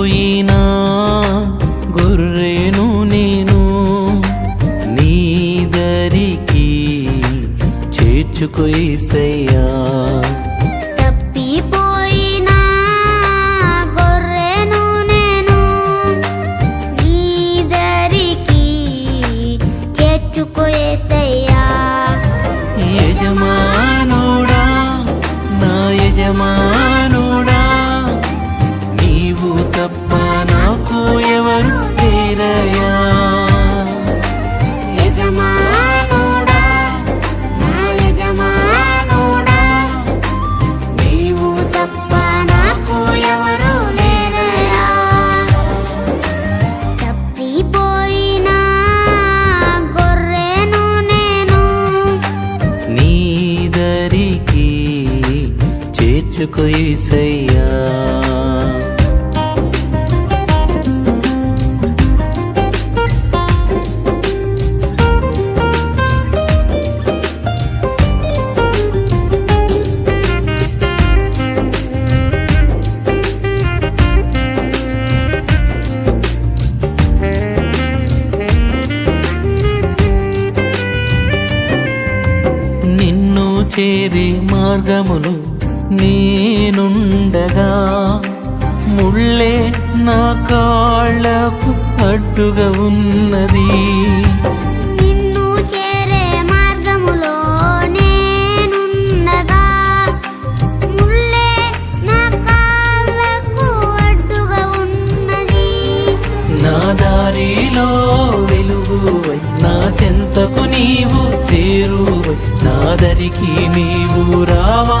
పోయినా గొర్రెను నేను నీ దరికి చేర్చుకోసయ్యా చేర్చుకో యేసయ్యా చేరే మార్గములు నేనుండగా ముళ్ళే నా కాళ్ళకు అడ్డుగా ఉన్నది. నిన్ను చేరే మార్గములో నేనుండగా ముల్లే నా కాళ్ళకు అడ్డుగా ఉన్నది. నా దారిలో వెలుగువై నా చెంతకు నీవు చేరువై నా దరికి నీవు రావా.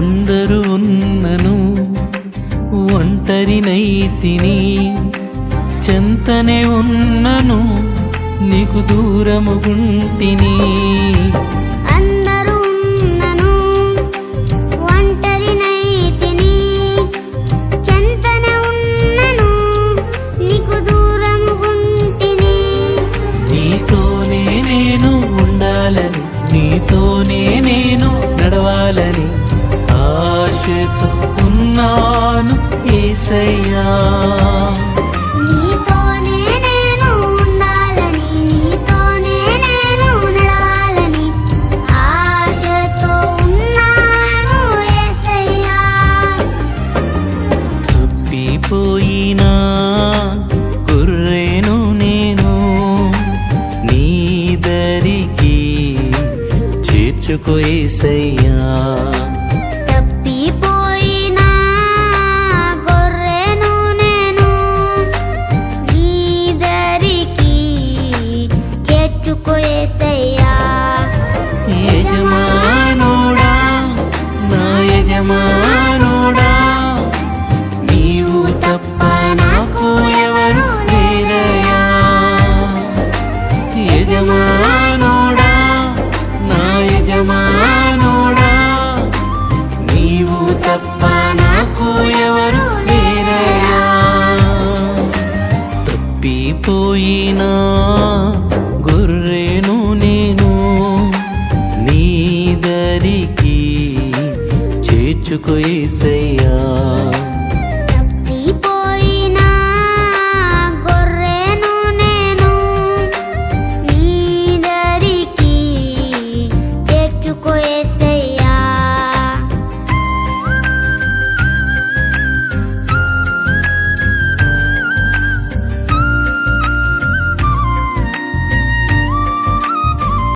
అందరూ ఉన్నను ఒంటరినైతిని చెంతనే ఉన్నను నీకు దూరము ఆశతో ఉన్నాను ఏసయ్యా. నీతోనే నేను ఉండాలని నీతోనే నేను యజమానుడా నీవు తప్ప నాకు ఎవరు లేరయ్యా. యజమానుడా నా యజమానుడా. నీవు తప్ప నాకు ఎవరు లేరయ్యా. తప్పిపోయినా గొర్రెను నేను ఉంచుకు ఏసయ్యా